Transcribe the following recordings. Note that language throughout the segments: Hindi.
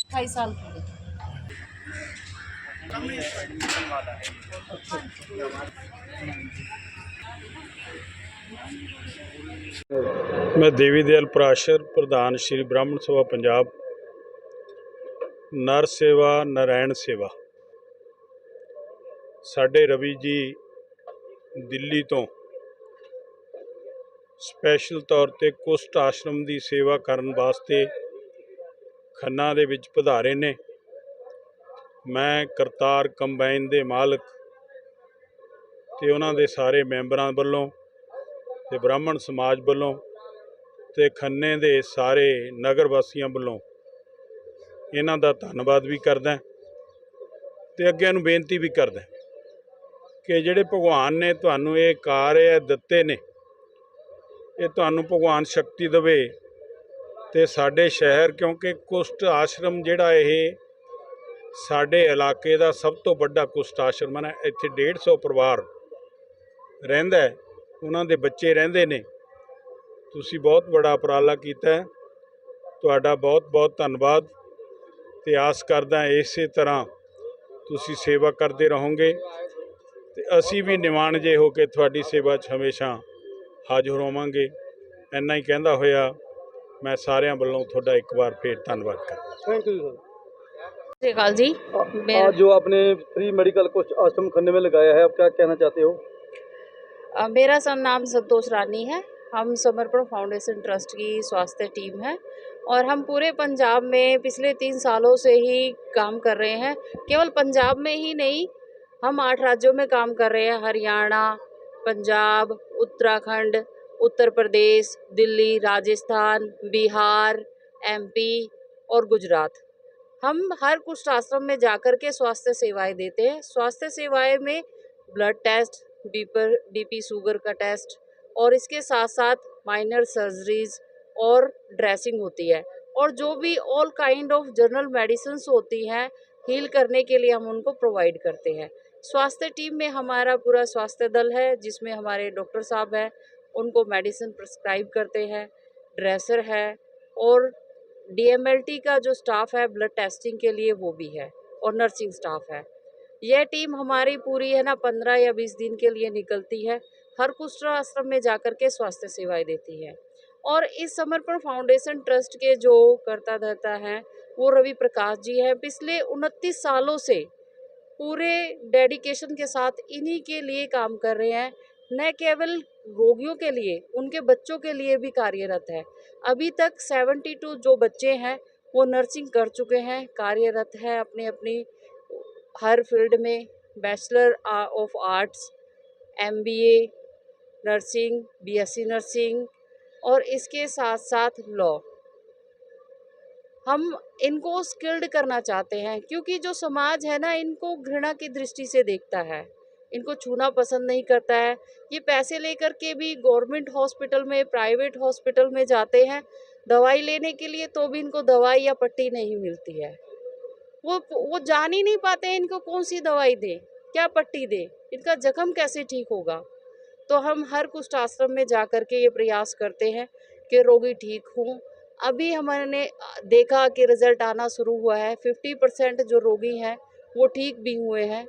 अट्ठाईस साल की है। ਮੈਂ ਦੇਵੀ ਦਿਆਲ ਪ੍ਰਾਸ਼ਰ ਪ੍ਰਧਾਨ ਸ਼੍ਰੀ ਬ੍ਰਾਹਮਣ ਸਭਾ ਪੰਜਾਬ ਨਰ ਸੇਵਾ ਨਰਾਇਣ ਸੇਵਾ ਸਾਡੇ ਰਵੀ ਜੀ ਦਿੱਲੀ ਤੋਂ ਸਪੈਸ਼ਲ ਤੌਰ ਤੇ ਕੁਸ਼ਟ ਆਸ਼ਰਮ ਦੀ ਸੇਵਾ ਕਰਨ ਵਾਸਤੇ ਖੰਨਾ ਦੇ ਵਿੱਚ ਪਧਾਰੇ ਨੇ। ਮੈਂ ਕਰਤਾਰ ਕੰਬਾਈਨ ਦੇ ਮਾਲਕ ਤੇ ਉਹਨਾਂ ਦੇ ਸਾਰੇ ਮੈਂਬਰਾਂ ਵੱਲੋਂ ਤੇ ਬ੍ਰਾਹਮਣ ਸਮਾਜ ਵੱਲੋਂ ਤੇ ਖੰਨੇ ਦੇ ਸਾਰੇ ਨਗਰ ਵਾਸੀਆਂ ਵੱਲੋਂ ਇਹਨਾਂ ਦਾ ਧੰਨਵਾਦ ਵੀ ਕਰਦਾ ਤੇ ਅੱਗੇ ਨੂੰ ਬੇਨਤੀ ਵੀ ਕਰਦਾ ਕਿ ਜਿਹੜੇ ਭਗਵਾਨ ਨੇ ਤੁਹਾਨੂੰ ਇਹ ਕਾਰਜ ਦਿੱਤੇ ਨੇ ਇਹ ਤੁਹਾਨੂੰ ਭਗਵਾਨ ਸ਼ਕਤੀ ਦੇਵੇ ਤੇ ਸਾਡੇ ਸ਼ਹਿਰ, ਕਿਉਂਕਿ ਕੁਸ਼ਟ ਆਸ਼ਰਮ ਜਿਹੜਾ ਇਹ ਸਾਡੇ ਇਲਾਕੇ ਦਾ ਸਭ ਤੋਂ ਵੱਡਾ ਕੁਸ਼ਟ ਆਸ਼ਰਮ ਹੈ। ਇੱਥੇ 150 ਪਰਿਵਾਰ ਰਹਿੰਦਾ ਹੈ। ਉਹਨਾਂ ਦੇ ਬੱਚੇ ਰਹਿੰਦੇ ਨੇ। ਤੁਸੀਂ ਬਹੁਤ ਬੜਾ ਉਪਰਾਲਾ ਕੀਤਾ ਤੁਹਾਡਾ ਬਹੁਤ ਬਹੁਤ ਧੰਨਵਾਦ ਤੇ ਆਸ ਕਰਦਾ ਇਸੇ ਤਰ੍ਹਾਂ ਤੁਸੀਂ ਸੇਵਾ ਕਰਦੇ ਰਹੋਗੇ ਤੇ ਅਸੀਂ ਵੀ ਨਿਵਾਣ ਜੇ ਹੋ ਕੇ ਤੁਹਾਡੀ ਸੇਵਾ 'ਚ ਹਮੇਸ਼ਾ ਹਾਜ਼ਰ ਹੋਵਾਂਗੇ ਇੰਨਾ ਹੀ ਕਹਿੰਦਾ ਹੋਇਆ ਮੈਂ ਸਾਰਿਆਂ ਵੱਲੋਂ ਤੁਹਾਡਾ ਇੱਕ ਵਾਰ ਫੇਰ ਧੰਨਵਾਦ ਕਰਦਾ थैंक यू सर सत श्रीकाल जी मेरा आज जो आपने फ्री मेडिकल कोच आश्रम खन्ने में लगाया है आप क्या कहना चाहते हो अ, मेरा सन नाम संतोष रानी है हम समर्पण फाउंडेशन ट्रस्ट की स्वास्थ्य टीम है और हम पूरे पंजाब में पिछले तीन सालों से ही काम कर रहे हैं केवल पंजाब में ही नहीं हम आठ राज्यों में काम कर रहे हैं हरियाणा पंजाब उत्तराखंड, उत्तर प्रदेश, दिल्ली, राजस्थान, बिहार एमपी और गुजरात। हम हर कुष्ठ आश्रम में जाकर के स्वास्थ्य सेवाएँ देते हैं। स्वास्थ्य सेवाएँ में ब्लड टेस्ट, बीपर बीपी शुगर का टेस्ट और इसके साथ साथ माइनर सर्जरीज और ड्रेसिंग होती है। और जो भी all kind of general medicines होती हैं हील करने के लिए हम उनको प्रोवाइड करते हैं। स्वास्थ्य टीम में हमारा पूरा स्वास्थ्य दल है, जिसमें हमारे डॉक्टर साहब हैं, उनको मेडिसिन प्रिस्क्राइब करते हैं, ड्रेसर है और डीएमएलटी का जो स्टाफ है, ब्लड टेस्टिंग के लिए वो भी है और नर्सिंग स्टाफ है। यह टीम हमारी पूरी, है ना, पंद्रह या बीस दिन के लिए निकलती है, हर कुष्ठ आश्रम में जाकर के स्वास्थ्य सेवाएँ देती है। और इस समर्पण फाउंडेशन ट्रस्ट के जो करता धरता हैं, वो रवि प्रकाश जी हैं, पिछले उनतीस सालों से पूरे डेडिकेशन के साथ इन्हीं के लिए काम कर रहे हैं। न केवल रोगियों के लिए, उनके बच्चों के लिए भी कार्यरत है। अभी तक 72 जो बच्चे हैं, वो नर्सिंग कर चुके हैं, कार्यरत है अपनी अपनी, हर फ़ील्ड में, bachelor of arts, MBA, nursing, BSc nursing और इसके साथ साथ लॉ। हम इनको स्किल्ड करना चाहते हैं, क्योंकि जो समाज है ना, इनको घृणा की दृष्टि से देखता है। इनको छूना पसंद नहीं करता है। ये पैसे लेकर के भी गवर्नमेंट हॉस्पिटल में, प्राइवेट हॉस्पिटल में जाते हैं। दवाई लेने के लिए तो भी इनको दवाई या पट्टी नहीं मिलती है। वो वो जान ही नहीं पाते हैं इनको कौन सी दवाई दें, क्या पट्टी दें, इनका जख्म कैसे ठीक होगा। तो हम हर कुष्ठ आश्रम में जा कर के ये प्रयास करते हैं कि रोगी ठीक हों अभी हमने देखा कि रिज़ल्ट आना शुरू हुआ है। फिफ्टी परसेंट जो रोगी हैं, वो ठीक भी हुए हैं।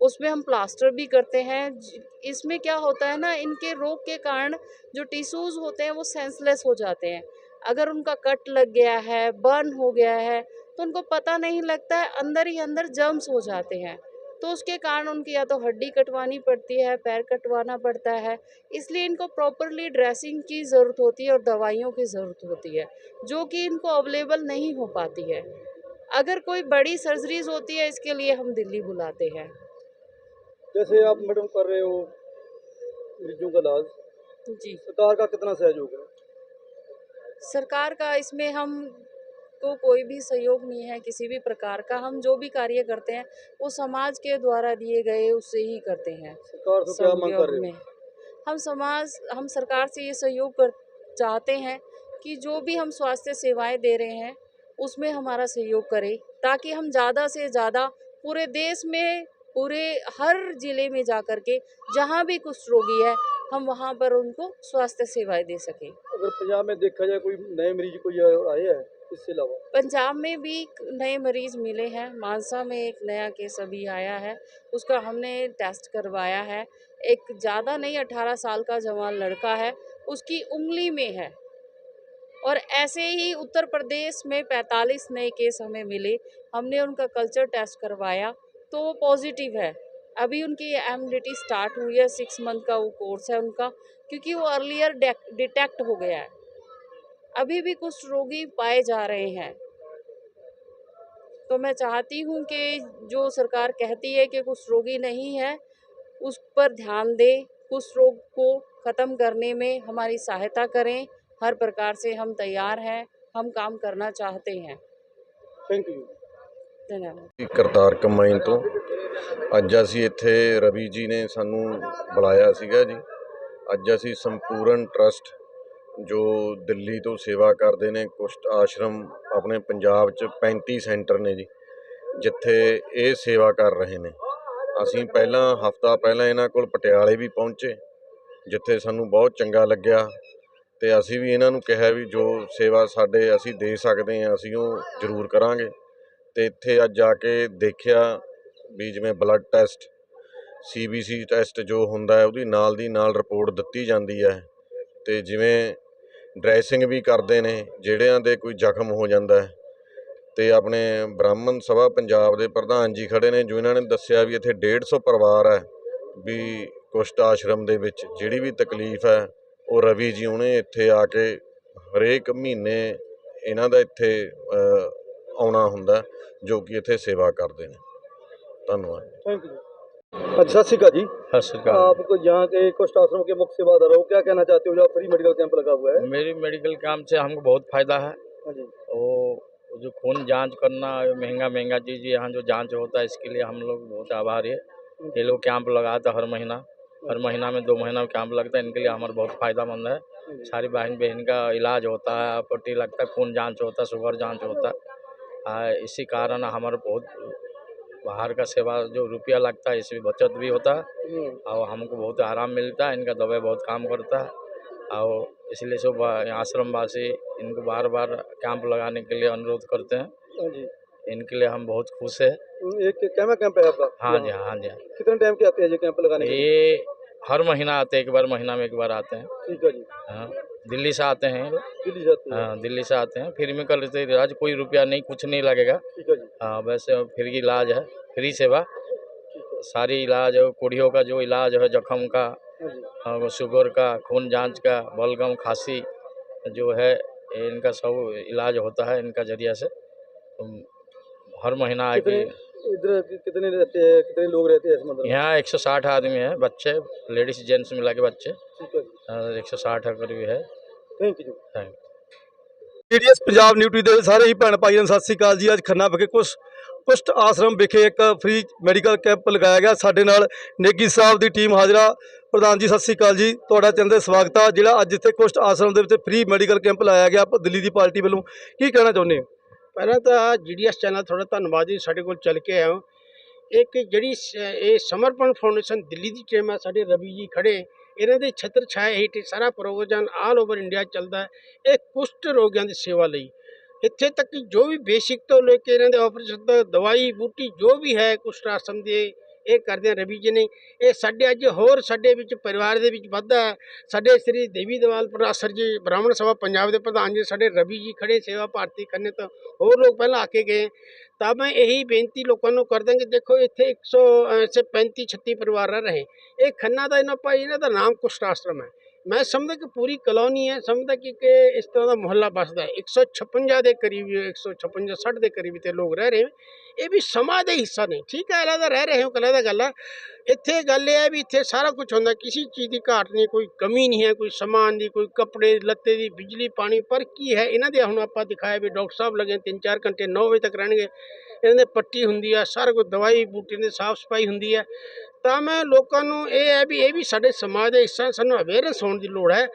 उसमें हम प्लास्टर भी करते हैं। इसमें क्या होता है ना, इनके रोग के कारण जो टिश्यूज़ होते हैं, वो सेंसलेस हो जाते हैं। अगर उनका कट लग गया है, बर्न हो गया है तो उनको पता नहीं लगता है, अंदर ही अंदर जर्म्स हो जाते हैं। तो उसके कारण उनकी या तो हड्डी कटवानी पड़ती है पैर कटवाना पड़ता है। इसलिए इनको प्रॉपरली ड्रेसिंग की ज़रूरत होती है और दवाइयों की ज़रूरत होती है जो कि इनको अवेलेबल नहीं हो पाती है। अगर कोई बड़ी सर्जरीज होती है इसके लिए हम दिल्ली बुलाते हैं। जैसे आप मैडम कर रहे हो मरीजों का इलाज जी। सरकार का कितना सहयोग है? सरकार का इसमें हम को कोई भी सहयोग नहीं है किसी भी प्रकार का हम जो भी कार्य करते हैं वो समाज के द्वारा दिए गए उससे ही करते हैं। सहयोग में। हम समाज हम सरकार से ये सहयोग कर चाहते हैं कि जो भी हम स्वास्थ्य सेवाएँ दे रहे हैं उसमें हमारा सहयोग करें ताकि हम ज़्यादा से ज़्यादा पूरे देश में पूरे हर ज़िले में जा कर के जहाँ भी कुछ रोगी है हम वहाँ पर उनको स्वास्थ्य सेवाएँ दे सकें। अगर पंजाब में देखा जाए कोई नए मरीज़ कोई आए हैं इससे अलावा? पंजाब में भी नए मरीज़ मिले हैं। मानसा में एक नया केस अभी आया है। उसका हमने टेस्ट करवाया है। एक ज़्यादा नहीं अठारह साल का जवान लड़का है। उसकी उंगली में है। और ऐसे ही उत्तर प्रदेश में 45 नए केस हमें मिले। हमने उनका कल्चर टेस्ट करवाया तो वो पॉजिटिव है। अभी उनकी एम स्टार्ट हुई है सिक्स मंथ का वो कोर्स है उनका क्योंकि वो अर्लियर डिटेक्ट हो गया है। अभी भी कुछ रोगी पाए जा रहे हैं। तो मैं चाहती हूँ कि जो सरकार कहती है कि कुछ रोगी नहीं है उस पर ध्यान दें कुछ रोग को ख़त्म करने में हमारी सहायता करें। हर प्रकार से हम तैयार हैं हम काम करना चाहते हैं। थैंक यू धन्यवाद। करतार कमाई तो ਅੱਜ ਅਸੀਂ ਇੱਥੇ ਰਵੀ ਜੀ ਨੇ ਸਾਨੂੰ ਬੁਲਾਇਆ ਸੀਗਾ ਜੀ। ਅੱਜ ਅਸੀਂ ਸੰਪੂਰਨ ਟਰਸਟ ਜੋ ਦਿੱਲੀ ਤੋਂ ਸੇਵਾ ਕਰਦੇ ਨੇ, ਕੁਸ਼ਟ ਆਸ਼ਰਮ ਆਪਣੇ ਪੰਜਾਬ 'ਚ 35 ਸੈਂਟਰ ਨੇ ਜੀ, ਜਿੱਥੇ ਇਹ ਸੇਵਾ ਕਰ ਰਹੇ ਨੇ। ਅਸੀਂ ਪਹਿਲਾਂ ਹਫਤਾ ਪਹਿਲਾਂ ਇਹਨਾਂ ਕੋਲ ਪਟਿਆਲੇ ਵੀ ਪਹੁੰਚੇ, ਜਿੱਥੇ ਸਾਨੂੰ ਬਹੁਤ ਚੰਗਾ ਲੱਗਿਆ ਤੇ ਅਸੀਂ ਵੀ ਇਹਨਾਂ ਨੂੰ ਕਿਹਾ ਵੀ ਜੋ ਸੇਵਾ ਸਾਡੇ ਅਸੀਂ ਦੇ ਸਕਦੇ ਹਾਂ, ਅਸੀਂ ਉਹ ਜ਼ਰੂਰ ਕਰਾਂਗੇ। ਤੇ ਇੱਥੇ ਅੱਜ ਜਾ ਕੇ ਦੇਖਿਆ ਵੀ ਜਿਵੇਂ ਬਲੱਡ ਟੈਸਟ ਸੀਬੀਸੀ ਟੈਸਟ ਜੋ ਹੁੰਦਾ ਉਹਦੀ ਨਾਲ ਦੀ ਨਾਲ ਰਿਪੋਰਟ ਦਿੱਤੀ ਜਾਂਦੀ ਹੈ। ਤੇ ਜਿਵੇਂ ਡਰੈਸਿੰਗ ਵੀ ਕਰਦੇ ਨੇ, ਜਿਹੜਿਆਂ ਦੇ ਕੋਈ ਜ਼ਖਮ ਹੋ ਜਾਂਦਾ ਹੈ। ਤੇ ਆਪਣੇ ਬ੍ਰਾਹਮਣ ਸਭਾ ਪੰਜਾਬ ਦੇ ਪ੍ਰਧਾਨ ਜੀ ਖੜੇ ਨੇ, ਜੋ ਇਹਨਾਂ ਨੇ ਦੱਸਿਆ ਵੀ ਇੱਥੇ 150 ਪਰਿਵਾਰ ਹੈ, ਵੀ ਕੁਸ਼ਟ ਆਸ਼ਰਮ ਦੇ ਵਿੱਚ ਜਿਹੜੀ ਵੀ ਤਕਲੀਫ ਹੈ, ਉਹ ਰਵੀ ਜੀ ਉਹਨੇ ਇੱਥੇ ਆ ਕੇ ਹਰੇਕ ਮਹੀਨੇ ਇਹਨਾਂ ਦਾ ਇੱਥੇ ਆਉਣਾ ਹੁੰਦਾ, ਜੋ ਕਿ ਇੱਥੇ ਸੇਵਾ ਕਰਦੇ ਨੇ। ਧੰਨਵਾਦ थैंक यू अच्छा सत श्री अकाल जी सत श्री अकाल आप यहाँ के कुष्ठ आश्रम के मुख्य सेवादार हो क्या कहना चाहते हो जो फ्री मेडिकल कैंप लगा हुआ है मेरी मेडिकल काम से हमको बहुत फायदा है हाँ जी वो जो खून जांच करना महंगा महंगा चीज़ यहाँ जो जांच होता है इसके लिए हम लोग बहुत आभारी है ये लोग कैंप लगाता है हर महीना हर महीना में दो महीना में कैंप लगता है इनके लिए हमारा बहुत फायदामंद है सारी बहन बहन का इलाज होता है पट्टी लगता है खून जांच होता है शुगर जांच होता है आ, इसी कारण हमारा बहुत बाहर का सेवा जो रुपया लगता है इसमें बचत भी होता है। हम्म, और हमको बहुत आराम मिलता है इनका दवाई बहुत काम करता है। और इसलिए सब आश्रम वासी इनको बार बार कैंप लगाने के लिए अनुरोध करते हैं। हाँ जी। इनके लिए हम बहुत खुश है। एक कैमा कैंप है आपका? हाँ जी हाँ जी। कितने टाइम के आते हैं ये कैंप लगाने ये हर महीना आते हैं एक बार महीना में एक बार आते हैं। ठीक है जी। हाँ। दिल्ली से आते हैं। दिल्ली जाते हैं। हाँ दिल्ली से आते हैं। फ्री में कर लेते हैं इलाज कोई रुपया नहीं कुछ नहीं लगेगा। है हाँ वैसे फ्री इलाज है फ्री सेवा। सारी इलाज कुड़ियों का जो इलाज है जख्म का हाँ हाँ, शुगर का खून जाँच का बलगम खांसी जो है इनका सब इलाज होता है इनका ज़रिया से। हर महीना आके इधर कितने रहते हैं कितने लोग रहते हैं इस मंदिर में यहाँ 160 आदमी है बच्चे लेडीज़ जेंट्स मिला के बच्चे। ठीक एक सौ साठ करीब है। Thank you. Thank PDS Punjab nutri ਦੇ ਸਾਰੇ ਹੀ ਭੈਣ ਭਾਈਆਂ ਨੂੰ ਸਤਿ ਸ੍ਰੀ ਅਕਾਲ ਜੀ। ਅੱਜ ਖੰਨਾ ਵਿਖੇ ਕੁਛ ਕੁਸ਼ਟ ਆਸਰਮ ਵਿਖੇ ਇੱਕ ਫ੍ਰੀ ਮੈਡੀਕਲ ਕੈਂਪ ਲਗਾਇਆ ਗਿਆ। ਸਾਡੇ ਨਾਲ ਨੇਗੀ ਸਾਹਿਬ ਦੀ ਟੀਮ ਹਾਜ਼ਰਾ ਪ੍ਰਧਾਨ ਜੀ ਸਤਿ ਸ੍ਰੀ ਅਕਾਲ ਜੀ। ਤੁਹਾਡਾ ਚੰਦ ਸਵਾਗਤ ਆ। ਜਿਹੜਾ ਅੱਜ ਇੱਥੇ ਕੁਸ਼ਟ ਆਸਰਮ ਦੇ ਵਿੱਚ ਫ੍ਰੀ ਮੈਡੀਕਲ ਕੈਂਪ ਲਾਇਆ ਗਿਆ ਦਿੱਲੀ ਦੀ ਪਾਰਟੀ ਵੱਲੋਂ। ਕੀ ਕਹਿਣਾ ਚਾਹੁੰਦੇ ਹੋ? ਪਹਿਲਾਂ ਤਾਂ ਜੀਡੀਐਸ ਚੈਨਲ ਤੁਹਾਡਾ ਧੰਨਵਾਦ ਜੀ ਸਾਡੇ ਕੋਲ ਚੱਲ ਕੇ ਆਇਓ। ਇੱਕ ਜਿਹੜੀ ਇਹ ਸਮਰਪਣ ਫਾਊਂਡੇਸ਼ਨ ਦਿੱਲੀ ਦੀ ਟੀਮ ਆ ਸਾਡੇ ਰਵੀ ਜੀ ਖੜੇ। ਇਹਨਾਂ ਦੇ ਛਤਰ ਛਾਏ ਹੇਠ ਸਾਰਾ ਪ੍ਰੋਗਰਾਮ ਆਲ ਓਵਰ ਇੰਡੀਆ ਚੱਲਦਾ ਹੈ। ਇਹ ਕੁਸ਼ਟ ਰੋਗੀਆਂ ਦੀ ਸੇਵਾ ਲਈ। ਇੱਥੇ ਤੱਕ ਕਿ ਜੋ ਵੀ ਬੇਸਿਕ ਤੋਂ ਲੈ ਕੇ ਇਹਨਾਂ ਦੇ ਆਪਰੇਸ਼ਨ ਤੱਕ ਦਵਾਈ, ਬੂਟੀ, ਜੋ ਵੀ ਹੈ ਕੁਸ਼ਟ ਆਸ਼ਰਮ ਦੇ, ਇਹ ਕਰਦੇ ਆ ਰਵੀ ਜੀ ਨੇ। ਇਹ ਸਾਡੇ ਅੱਜ ਹੋਰ ਸਾਡੇ ਵਿੱਚ ਪਰਿਵਾਰ ਦੇ ਵਿੱਚ ਵਾਧਾ ਹੈ। ਸਾਡੇ ਸ੍ਰੀ ਦੇਵੀ ਦਵਾਲ ਪ੍ਰੋਫੈਸਰ ਜੀ, ਬ੍ਰਾਹਮਣ ਸਭਾ ਪੰਜਾਬ ਦੇ ਪ੍ਰਧਾਨ ਜੀ, ਸਾਡੇ ਰਵੀ ਜੀ ਖੜੇ ਸੇਵਾ ਭਾਰਤੀ ਕਰਨੇ ਤੋਂ ਹੋਰ ਲੋਕ ਪਹਿਲਾਂ ਆ ਕੇ ਗਏ। ਤਾਂ ਮੈਂ ਇਹੀ ਬੇਨਤੀ ਲੋਕਾਂ ਨੂੰ ਕਰਦਾ ਕਿ ਦੇਖੋ ਇੱਥੇ 100 ਐਸੇ 35 36 ਪਰਿਵਾਰ ਰਹਿ ਰਹੇ। ਇਹ ਖੰਨਾ ਦਾ ਇਹਨਾਂ ਭਾਈ, ਇਹਨਾਂ ਦਾ ਨਾਮ ਕੁਸ਼ਟ ਆਸ਼ਰਮ ਹੈ। ਮੈਂ ਸਮਝਦਾ ਕਿ ਪੂਰੀ ਕਲੋਨੀ ਹੈ, ਸਮਝਦਾ ਕਿ ਕਿ ਇਸ ਤਰ੍ਹਾਂ ਦਾ ਮੁਹੱਲਾ ਬਸਦਾ ਹੈ। 156 ਦੇ ਕਰੀਬ 156 60 ਦੇ ਕਰੀਬ ਤੇ ਲੋਕ ਰਹਿ ਰਹੇ ਹੈ। ਇਹ ਵੀ ਸਮਾਜ ਦੇ ਹਿੱਸਾ ਨੇ। ਠੀਕ ਹੈ ਅਲੱਗ ਰਹਿ ਰਹੇ ਹੋ ਕਲਾ ਦਾ ਗੱਲ ਹੈ ਇੱਥੇ ਗੱਲ ਇਹ ਹੈ ਵੀ ਇੱਥੇ ਸਾਰਾ ਕੁਝ ਹੁੰਦਾ, ਕਿਸੇ ਚੀਜ਼ ਦੀ ਘਾਟ ਨਹੀਂ, ਕੋਈ ਕਮੀ ਨਹੀਂ ਹੈ, ਕੋਈ ਸਮਾਨ ਦੀ, ਕੋਈ ਕੱਪੜੇ, ਲੱਤੇ ਦੀ, ਬਿਜਲੀ, ਪਾਣੀ, ਪਰ ਕੀ ਹੈ, ਇਹਨਾਂ ਦੇ ਹੁਣ ਆਪਾਂ ਦਿਖਾਇਆ ਵੀ ਡਾਕਟਰ ਸਾਹਿਬ ਲੱਗੇ 3-4 ਘੰਟੇ 9 ਵਜੇ ਤੱਕ ਰਹਿਣਗੇ, ਇਹਨਾਂ ਦੇ ਪੱਟੀ ਹੁੰਦੀ ਆ, ਸਾਰਾ ਕੁਝ ਦਵਾਈ ਬੂਟੇ ਦੀ ਸਾਫ਼ ਸਫ਼ਾਈ ਹੁੰਦੀ ਹੈ ਤਾਂ ਮੈਂ ਲੋਕਾਂ ਨੂੰ ਇਹ ਹੈ ਵੀ ਇਹ ਵੀ ਸਾਡੇ ਸਮਾਜ ਦਾ ਹਿੱਸਾ, ਸਾਨੂੰ ਅਵੇਅਰਨੈਸ ਹੋਣ ਦੀ ਲੋੜ ਹੈ।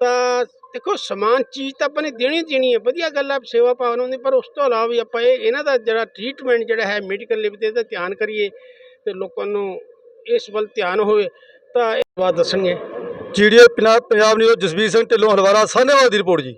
ਤਾਂ ਦੇਖੋ, ਸਮਾਨ ਚੀਜ਼ ਤਾਂ ਆਪਾਂ ਨੇ ਦੇਣੀ ਦੇਣੀ ਹੈ, ਵਧੀਆ ਗੱਲ ਆ, ਸੇਵਾ ਭਾਵਨਾ ਹੁੰਦੀ, ਪਰ ਉਸ ਤੋਂ ਇਲਾਵਾ ਵੀ ਆਪਾਂ ਇਹ, ਇਹਨਾਂ ਦਾ ਜਿਹੜਾ ਟ੍ਰੀਟਮੈਂਟ ਜਿਹੜਾ ਹੈ ਮੈਡੀਕਲ ਲੈਵਲ ਤੇ ਇਹਦਾ ਧਿਆਨ ਕਰੀਏ, ਤੇ ਲੋਕਾਂ ਨੂੰ ਇਸ ਵੱਲ ਧਿਆਨ ਹੋਵੇ ਤਾਂ ਇਹ ਬਾਤ ਦੱਸਣਗੇ। ਜੀਡੀਏ ਪੰਜਾਬ ਨਿਊਜ਼ ਜਸਬੀਰ ਸਿੰਘ ਢਿੱਲੋਂ ਹਲਵਾਰਾ, ਸਾਹਨੇਵਾਲ ਦੀ ਰਿਪੋਰਟ ਜੀ।